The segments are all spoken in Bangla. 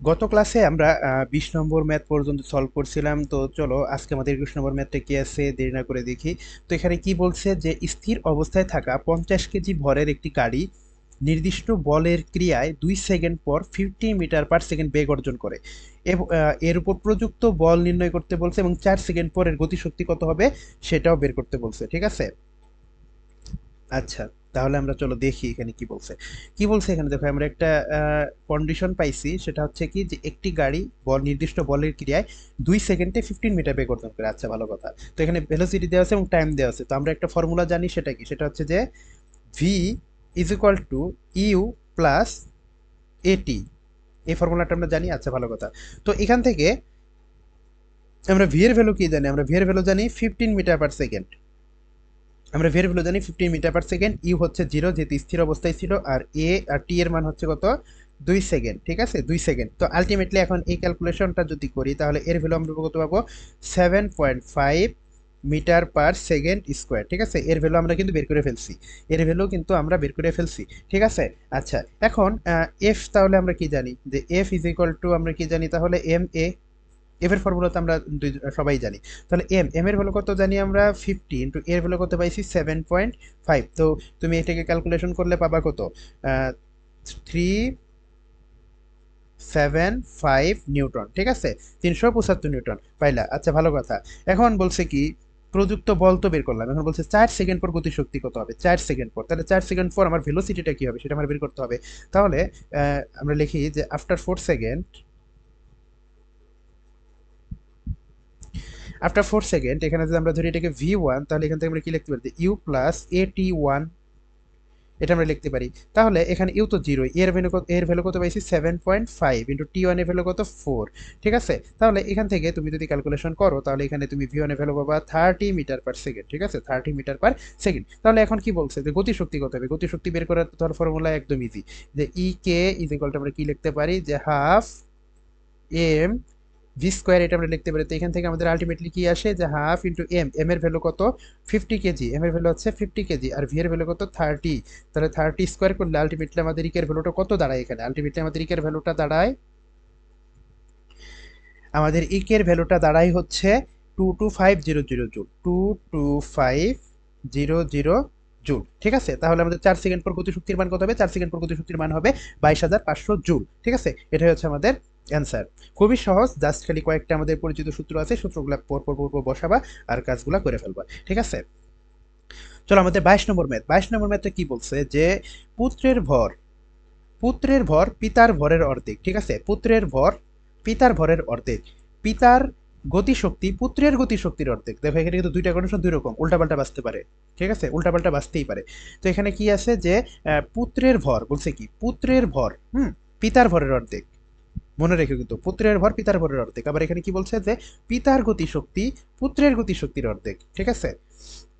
গত ক্লাসে আমরা বিশ নম্বর ম্যাথ পর্যন্ত সলভ করছিলাম, তো চলো আজকে আমাদের একুশ নম্বর ম্যাথটা কি আছে দেরি না করে দেখি। তো এখানে কি বলছে যে, স্থির অবস্থায় থাকা পঞ্চাশ কেজি ভরের একটি গাড়ি নির্দিষ্ট বলের ক্রিয়ায় দুই সেকেন্ড পর ফিফটি মিটার পার সেকেন্ড বেগ অর্জন করে। এর উপর প্রযুক্ত বল নির্ণয় করতে বলছে এবং চার সেকেন্ড পরের গতিশক্তি কত হবে সেটাও বের করতে বলছে, ঠিক আছে? আচ্ছা। তাহলে আমরা চলো দেখি এখানে কি বলছে। কি বলছে এখানে? দেখো, আমরা একটা কন্ডিশন পাইছি, সেটা হচ্ছে কি যে একটি গাড়ি বল, নির্দিষ্ট বলের ক্রিয়ায় দুই সেকেন্ডে ফিফটিন মিটার বেগ অর্জন করে আচ্ছা ভালো কথা। তো এখানে ভেলোসিটি দেওয়া আছে এবং টাইম দেওয়া আছে। তো আমরা একটা ফর্মুলা জানি, সেটা কি? সেটা হচ্ছে যে V is equal to U plus A T এই ফর্মুলাটা আমরা জানি আচ্ছা ভালো কথা। তো এখান থেকে আমরা ভি এর ভ্যালু কি জানি? আমরা ভি এর ভ্যালু জানি ফিফটিন মিটার পার সেকেন্ড আমরা ভি এর ভ্যালু জানি fifteen metre per second U হচ্ছে জিরো যেহেতু স্থির অবস্থায় ছিল, আর এ আর টি এর মান হচ্ছে কত? দুই সেকেন্ড ঠিক আছে? দুই সেকেন্ড তো আলটিমেটলি এখন এই ক্যালকুলেশনটা যদি করি, তাহলে এর ভ্যালু আমরা কত পাবো? Seven point five metre per second square ঠিক আছে? এর ভ্যালু আমরা কিন্তু বের করে ফেলছি। এর ভ্যালু কিন্তু আমরা বের করে ফেলছি, ঠিক আছে? আচ্ছা এখন এফ তাহলে আমরা কি জানি? যে এফ ইজ ইকুয়াল টু আমরা কি জানি? তাহলে এম এ এফ এর ফর্মুলা তো আমরা দুই- সবাই জানি। তাহলে এম এম এর ভ্যালু কত জানি আমরা? ফিফটি ইন্টু এর ভ্যালু কত পাইছি? সেভেন পয়েন্ট ফাইভ তো তুমি এটাকে ক্যালকুলেশন করলে পাবা কত? থ্রি সেভেন ফাইভ নিউটন ঠিক আছে? তিনশো পঁচাত্তর নিউটন পাইলা? আচ্ছা ভালো কথা। এখন বলছে কি, প্রযুক্ত বল তো বের করলাম। এখন বলছে চার সেকেন্ড পর গতিশক্তি কত হবে? চার সেকেন্ড পর। তাহলে চার সেকেন্ড পর আমার ভেলোসিটিটা কি হবে? সেটা আমার বের করতে হবে। তাহলে আমরা লিখি যে after four second after four second এখানে যদি আমরা ধরি এটাকে ভি ওয়ান তাহলে এখান থেকে আমরা কি লিখতে পারি? U plus A T one এটা আমরা লিখতে পারি। তাহলে এখানে ইউ তো জিরো এর ভ্যালু কত এর ভ্যালু কত পাইছি? Seven point five into T ওয়ানের ভ্যালু কত? ফোর ঠিক আছে? তাহলে এখান থেকে তুমি যদি ক্যালকুলেশন করো, তাহলে এখানে তুমি ভি ওয়ানের ভ্যালু পাবা থার্টি মিটার পার সেকেন্ড ঠিক আছে? থার্টি মিটার পার সেকেন্ড তাহলে এখন কি বলছে? যে গতিশক্তি কত হবে? গতিশক্তি বের করার তোর ফর্মুলা একদম ইজি যে ই কে ইজ আমরা কি লিখতে পারি? যে হাফ এম ভি স্কোয়ার এটা আমরা লিখতে পারি। তো এখান থেকে আমাদের আলটিমেটলি কি আসে? যে হাফ ইন্টু এম এম এর ভ্যালু কত? Fifty KG. এম এর ভ্যালু হচ্ছে ফিফটি কেজি আর ভি এর ভ্যালু কত? থার্টি তাহলে থার্টি স্কোয়ার করলে আলটিমেটলি আমাদের ইকের ভ্যালুটা কত দাঁড়ায় এখানে? আলটিমেটলি আমাদের ইকের ভ্যালুটা দাঁড়ায় আমাদের ইকের ভ্যালুটা দাঁড়ায় হচ্ছে two two five zero zero joule two two five zero zero joule ঠিক আছে? তাহলে আমাদের চার সেকেন্ড পর গতিশক্তির মান কত হবে? চার সেকেন্ড পর গতিশক্তির মান হবে বাইশ হাজার পাঁচশো জুল ঠিক আছে? এটাই হচ্ছে আমাদের অ্যান্সার খুবই সহজ জাস্ট খালি কয়েকটা আমাদের পরিচিত সূত্র আছে, সূত্রগুলো পর পর পর পর বসাবা আর কাজগুলো করে ফেলবা, ঠিক আছে? চলো আমাদের বাইশ নম্বর ম্যাথ বাইশ নম্বর ম্যাথটা কি বলছে? যে পুত্রের ভর পুত্রের ভর পিতার ভরের অর্ধেক, ঠিক আছে? পুত্রের ভর পিতার ভরের অর্ধেক, পিতার গতিশক্তি পুত্রের গতিশক্তির অর্ধেক। দেখো, এখানে কিন্তু দুইটা কন্ডিশন দুই রকম, উল্টাপাল্টা বাঁচতে পারে, ঠিক আছে? উল্টাপাল্টা বাঁচতেই পারে। তো এখানে কি আছে? যে পুত্রের ভর, বলছে কি? পুত্রের ভর, হুম, পিতার ভরের অর্ধেক। মনে রেখে কিন্তু পুত্রের ভর পিতার ভরের অর্ধেক। আবার এখানে কি বলছে যে পিতার গতিশক্তি পুত্রের গতিশক্তির অর্ধেক, ঠিক আছে?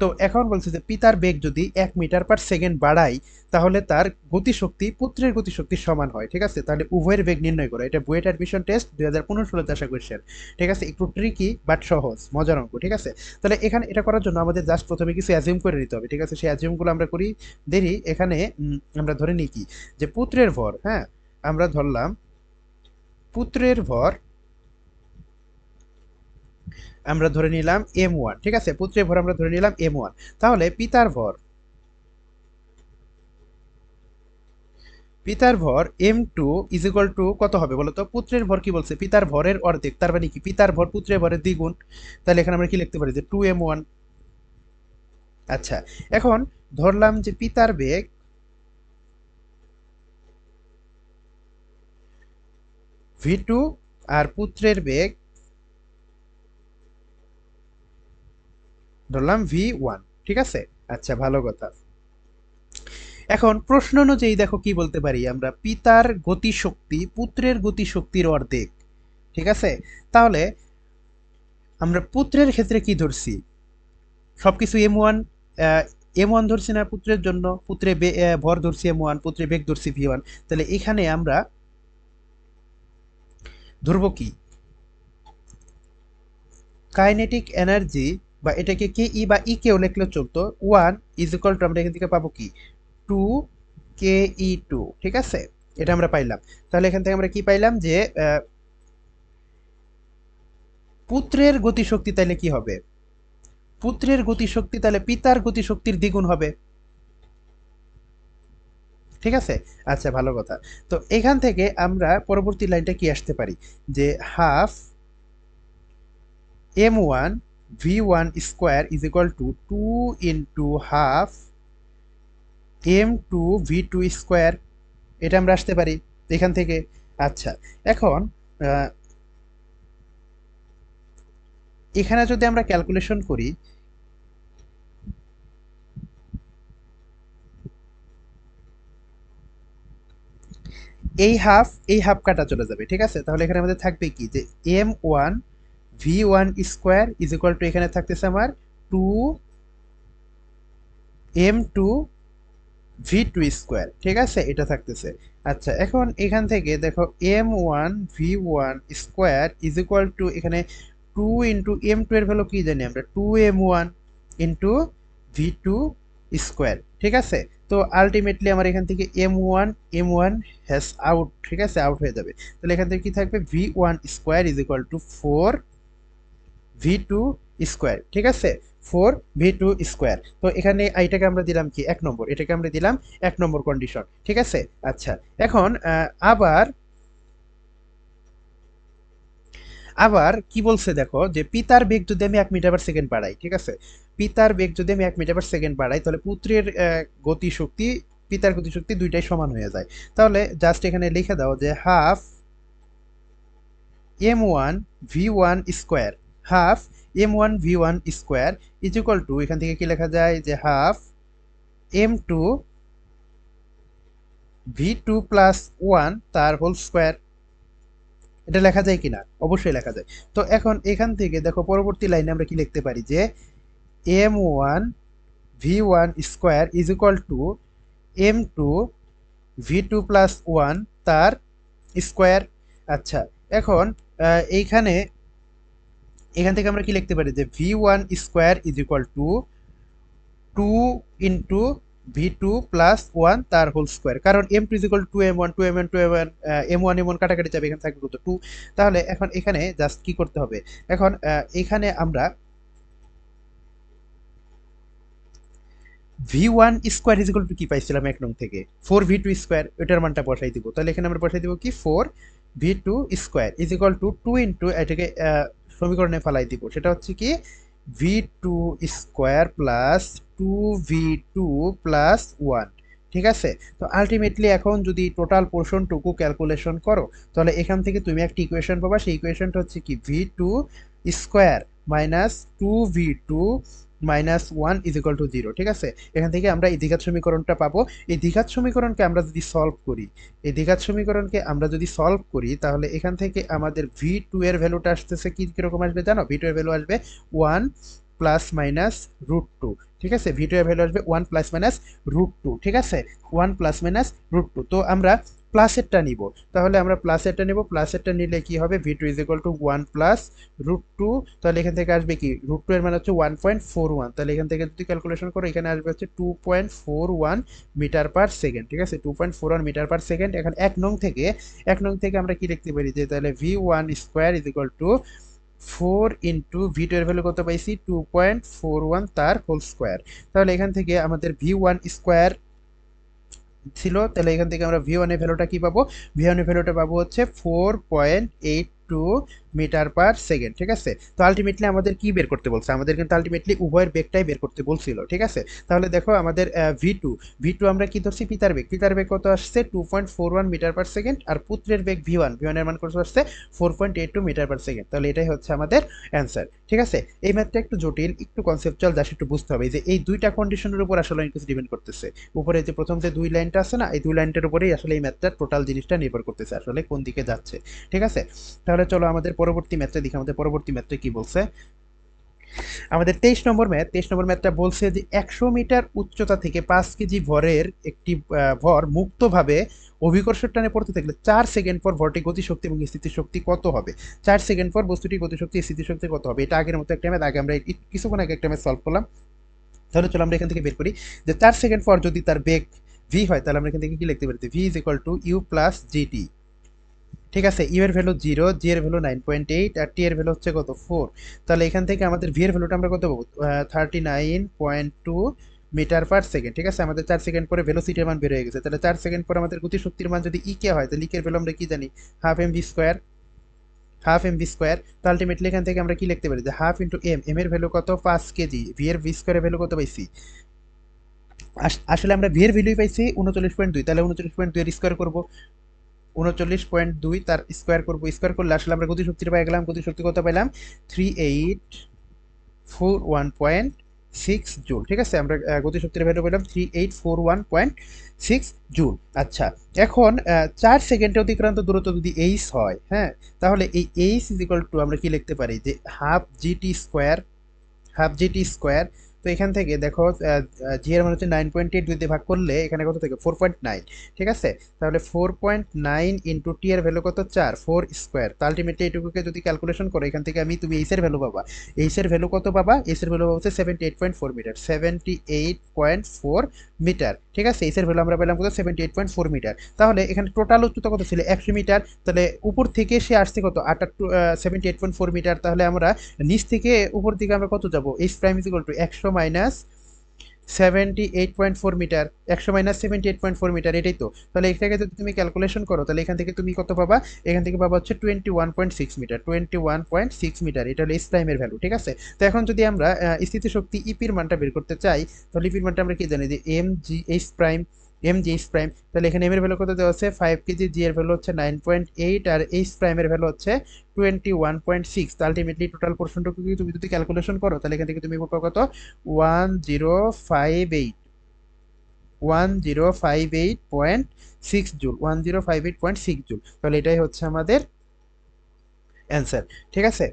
তো এখন বলছে যে পিতার বেগ যদি এক মিটার পার সেকেন্ড বাড়াই তাহলে তার গতিশক্তি পুত্রের গতিশক্তির সমান হয়, ঠিক আছে? তাহলে উভয়ের বেগ নির্ণয় করো। এটা বুয়েট অ্যাডমিশন টেস্ট দুই হাজার পনেরো ষোলোতে আশা কোয়েশ্চেন ঠিক আছে? একটু ট্রিকি বাট সহজ, মজার অঙ্ক, ঠিক আছে? তাহলে এখানে এটা করার জন্য আমাদের জাস্ট প্রথমে কিছু অ্যাজিউম করে নিতে হবে, ঠিক আছে? সেই অ্যাজিউমগুলো আমরা করি, দেরি, এখানে আমরা ধরে নিই কি? যে পুত্রের ভর হ্যাঁ? আমরা ধরলাম পুত্রের ভর। আমরা ধরে নিলাম এম ওয়ান ঠিক আছে? পুত্রের ভর আমরা ধরে নিলাম এম ওয়ান তাহলে পিতার ভর। পিতার ভর M two is equal to কত হবে বলতো পুত্রের ভর কি বলছে? পিতার ভরের অর্ধেক। তার মানে কি? পিতার ভর পুত্রের ভরের দ্বিগুণ। তাহলে এখানে আমরা কি লিখতে পারি? যে টু এম ওয়ান আচ্ছা এখন ধরলাম যে পিতার বেগ ভি টু আর পুত্রের বেগ ধরলাম ভি ওয়ান। ঠিক আছে? আচ্ছা ভালো কথা। এখন প্রশ্ন অনুযায়ী দেখো কি বলতে পারি আমরা। পিতার গতিশক্তি, পুত্রের গতিশক্তির অর্ধেক। ঠিক আছে? তাহলে আমরা পুত্রের ক্ষেত্রে কি ধরছি? সবকিছু এম ওয়ান এম ওয়ান ধরছি না পুত্রের জন্য। পুত্রে ভর ধরছি এম ওয়ান, পুত্রে বেগ ধরছি ভি ওয়ান। তাহলে এখানে আমরা ধরবো কি? কাইনেটিক এনার্জি বা এটাকে কে ই বা ই কেও লিখলে চলতো। ওয়ান ইজ ইকুয়াল টু আমরা এখান থেকে পাবো কি? টু কে ই টু ঠিক আছে? এটা আমরা পাইলাম। তাহলে এখান থেকে আমরা কি পাইলাম যে পুত্রের গতিশক্তি তাহলে কি হবে? পুত্রের গতিশক্তি তাহলে পিতার গতিশক্তির দ্বিগুণ হবে। ঠিক আছে? আচ্ছা ভালো কথা। তো এখান থেকে আমরা পরবর্তী লাইনটা কি আসতে পারি? যে half M one V one square is equal to two into half M two V two square এটা আমরা আসতে পারি এখান থেকে। আচ্ছা এখন এখানে যদি আমরা ক্যালকুলেশন করি এই হাফ এই হাফ কাটা চলে যাবে, ঠিক আছে? তাহলে এখানে আমাদের থাকবে কি? যে M one V one square is equal to এখানে থাকতেছে আমার two M two V two square ঠিক আছে? এটা থাকতেছে। আচ্ছা এখন এখান থেকে দেখো M one V one square is equal to এখানে টু ইন্টু এম টু এর ভ্যালু কি জানি আমরা? Two M one into V two square ঠিক আছে? তো আলটিমেটলি আমার এখান থেকে M one M one has out ঠিক আছে? আউট হয়ে যাবে। তাহলে এখান থেকে কি থাকবে? V one square is equal to four V two square ঠিক আছে? ফোর ভি টু স্কোয়ার তো এখানে এইটাকে আমরা দিলাম কি? এক নম্বর। এটাকে আমরা দিলাম এক নম্বর কন্ডিশন ঠিক আছে? আচ্ছা এখন আবার আবার কি বলছে দেখো যে পিতার বেগ যদি আমি এক মিটার পার সেকেন্ড বাড়াই, ঠিক আছে? পিতার বেগ যদি আমি এক মিটার পার সেকেন্ড বাড়াই, তাহলে পুত্রের গতিশক্তি, পিতার গতিশক্তি দুইটাই সমান হয়ে যায়। তাহলে জাস্ট এখানে লিখে দাও যে half M one V one square half M one V one square is equal to এখান থেকে কি লেখা যায়? যে half M two V two plus one তার হোল স্কোয়ার এটা লেখা যায় কিনা? অবশ্যই লেখা যায়। তো এখন এখান থেকে দেখো পরবর্তী লাইনে আমরা কি লিখতে পারি? যে M one V one square is equal to M two V two plus one তার স্কোয়ার আচ্ছা এখন এইখানে, এখান থেকে আমরা কি লিখতে পারি যে V one square is equal to two into V two plus one তার হোল স্কোয়ার কারণ M two is equal to M one to M one to M one M one M one কাটাকাটি যাবে এখানে থাকবে। কত টু তাহলে এখন এখানে জাস্ট কি করতে হবে? এখন এখানে আমরা V one square is equal to কি পাইছিলাম এক নং থেকে? ফোর ভি টু স্কোয়ার ওইটার মানটা বসাই দিব। তাহলে এখানে আমরা বসাই দিব কি? Four V two square is equal to two into এটাকে সমীকরণে ফেলাই দিব। সেটা হচ্ছে কি V two square plus two V two plus one ঠিক আছে? তো আলটিমেটলি এখন যদি টোটাল পোর্শনটুকু ক্যালকুলেশন করো, তাহলে এখান থেকে তুমি একটা ইকুয়েশন পাবা। সেই ইকুয়েশনটা হচ্ছে কি V two square minus two V two minus one is equal to zero ঠিক আছে? এখান থেকে আমরা এই দ্বিঘাত সমীকরণটা পাবো। এই দ্বিঘাত সমীকরণকে আমরা যদি সলভ করি, এই দ্বিঘাত সমীকরণকে আমরা যদি সলভ করি, তাহলে এখান থেকে আমাদের ভি টু এর ভ্যালুটা আসতেছে কি, কীরকম আসবে জানো? ভি টু এর ভ্যালু আসবে one plus minus root two ঠিক আছে? ভি টু এর ভ্যালু আসবে one plus minus root two ঠিক আছে? One plus minus root two তো আমরা প্লাসেরটা নিব। তাহলে আমরা প্লাসেরটা নিব প্লাসেরটা নিলে কি হবে? V two is equal to one plus root two তাহলে এখান থেকে আসবে কি? রুট টু এর মানে হচ্ছে ওয়ান পয়েন্ট ফোর ওয়ান তাহলে এখান থেকে যদি ক্যালকুলেশন করো, এখানে আসবে হচ্ছে two point four one metre per second ঠিক আছে? Two point four one metre per second এখন এক নং থেকে, এক নং থেকে আমরা কি লিখতে পারি? যে তাহলে V one square is equal to four into V two এর ভ্যালু কত পাইছি? টু পয়েন্ট ফোর ওয়ান তার হোল স্কোয়ার তাহলে এখান থেকে আমাদের ভি ওয়ান স্কোয়ার ছিল, তাহলে এখান থেকে আমরা ভি ওয়ানের ভ্যালুটা কি পাবো? ভি ওয়ানের ভ্যালুটা পাবো হচ্ছে four point eight two metre per second, ঠিক আছে? তো আলটিমেটলি আমাদের কি বের করতে বলছে? আমাদের কিন্তু আলটিমেটলি উভয়ের বেগটাই বের করতে বলছিল, ঠিক আছে? তাহলে দেখো আমাদের ভি টু ভি টু আমরা কি ধরছি? পিতার বেগ। পিতার বেগ কত আসছে? Two point four one metre per second, আর পুত্রের বেগ ভি ওয়ান ভি ওয়ানের মান কত আসছে? Four point eight two metre per second. তাহলে এটাই হচ্ছে আমাদের অ্যান্সার ঠিক আছে? এই ম্যাথটা একটু জটিল, একটু কনসেপচুয়াল যা একটু বুঝতে হবে যে এই দুইটা কন্ডিশনের উপর আসলে অনেক কিছু ডিপেন্ড করতেছে। উপরে যে প্রথম যে দুই লাইনটা আছে না, এই দুই লাইনটার উপরেই আসলে এই ম্যাথটার টোটাল জিনিসটা নির্ভর করতেছে, আসলে কোন দিকে যাচ্ছে, ঠিক আছে? তাহলে চলো আমাদের পরবর্তী ম্যাথটা দেখি, আমাদের পরবর্তী ম্যাথটা কি বলছে? আমাদের তেইশ নম্বর ম্যাথ তেইশ নম্বর ম্যাথটা বলছে যে একশো মিটার উচ্চতা থেকে পাঁচ কেজি ভরের একটি ভর মুক্তভাবে অভিকর্ষের টানে পড়তে থাকলে চার সেকেন্ড পর ভরটি গতিশক্তি এবং স্থিতিশক্তি কত হবে? চার সেকেন্ড পর বস্তুটি গতিশক্তি, স্থিতিশক্তি কত হবে? এটা আগের মতো একটা ম্যাথ আগে আমরা কিছুক্ষণ আগে একটা ম্যাথ সলভ করলাম। তাহলে চলো আমরা এখান থেকে বের করি যে চার সেকেন্ড পর যদি তার বেগ ভি হয়, তাহলে আমরা এখান থেকে কি লিখতে পারি? V is equal to U plus GT ঠিক আছে ইউ এর ভ্যালু জিরো জি এর ভ্যালু নাইন পয়েন্ট এইট আর টি এর ভ্যালু হচ্ছে কত? ফোর তাহলে এখান থেকে আমাদের ভি এর ভ্যালুটা আমরা কত পাবো? Thirty nine point two metre per second ঠিক আছে? আমাদের চার সেকেন্ড পরে ভেলোসিটির মান বের হয়ে গেছে। তাহলে চার সেকেন্ড পরে আমাদের গতিশক্তির মান যদি ই কে হয়, তাহলে ইকের ভ্যালু আমরা কি জানি? Half M V square half M V square তো আলটিমেটলি এখান থেকে আমরা কি লিখতে পারি? যে হাফ ইন্টু এম এম এর ভ্যালু কত? পাঁচ কেজি ভি এর ভি স্কোয়ারের ভ্যালু কত পাইছি? আস- আসলে আমরা ভি এর ভ্যালুই পাইছি উনচল্লিশ পয়েন্ট দুই, তাহলে উনচল্লিশ পয়েন্ট দুই এর স্কোয়ার করব। উনচল্লিশ পয়েন্ট দুই তার স্কোয়ার করব। স্কোয়ার করলে আসলে আমরা গতিশক্তিটা পাই গেলাম গতিশক্তি কত পেলাম three eight four one point six joule ঠিক আছে? আমরা আহ, গতিশক্তির ভ্যালু পেলাম three eight four one point six joule আচ্ছা এখন চার সেকেন্ডে অতিক্রান্ত দূরত্ব যদি এইচ হয় হ্যাঁ তাহলে এই এইচ ইজ ইকুয়াল টু আমরা কি লিখতে পারি? যে half GT square half GT square এখান থেকে দেখো জি এর মান হচ্ছে নাইন পয়েন্ট এইট দুই দিয়ে ভাগ করলে এখানে কত থেকে? ফোর পয়েন্ট নাইন ঠিক আছে? তাহলে four point nine into T এর ভ্যালু কত চার? ফোর স্কোয়ার তো আলটিমেটলি এটুকুকে যদি ক্যালকুলেশন করো, এখান থেকে আমি তুমি এইসের ভ্যালু পাবা। এইসের ভ্যালু কত পাবা? এইসের ভ্যালু ভ্যালু হচ্ছে seventy eight point four metre seventy eight point four metre ঠিক আছে এইসের ভ্যালু আমরা পেলাম কত? Seventy eight point four metre তাহলে এখানে টোটাল উচ্চতা কত ছিল? একশো মিটার তাহলে উপর থেকে সে আসছে কত? আটটা seventy eight point four metre তাহলে আমরা নিচ থেকে উপর দিকে আমরা কত যাব? এইচ প্রাইম ইজ টু একশো minus seventy eight point four metre একশো minus seventy eight point four metre এটাই তো। তাহলে এটাকে যদি তুমি ক্যালকুলেশন করো, তাহলে এখান থেকে তুমি কত পাবা? এখান থেকে পাবা হচ্ছে twenty one point six metre twenty one point six metre এটা হলো প্রাইমের ভ্যালু ঠিক আছে? তো এখন যদি আমরা স্থিতিশক্তি ইপির মানটা বের করতে চাই, তাহলে ইপির মানটা আমরা কি জানি? যে M G H prime M G H prime তাহলে এখানে এম এর ভ্যালু কত দেওয়া আছে? ফাইভ কেজি জি এর ভ্যালু হচ্ছে নাইন পয়েন্ট এইট আর এইচ প্রাইমের ভ্যালু হচ্ছে twenty one point six ultimately total পোর্শনটুকু তুমি যদি ক্যালকুলেশন করো, তাহলে এখান থেকে তুমি পাবো কত? One zero five eight one zero five eight point six joule one zero five eight point six joule. তাহলে এটাই হচ্ছে আমাদের অ্যান্সার ঠিক আছে?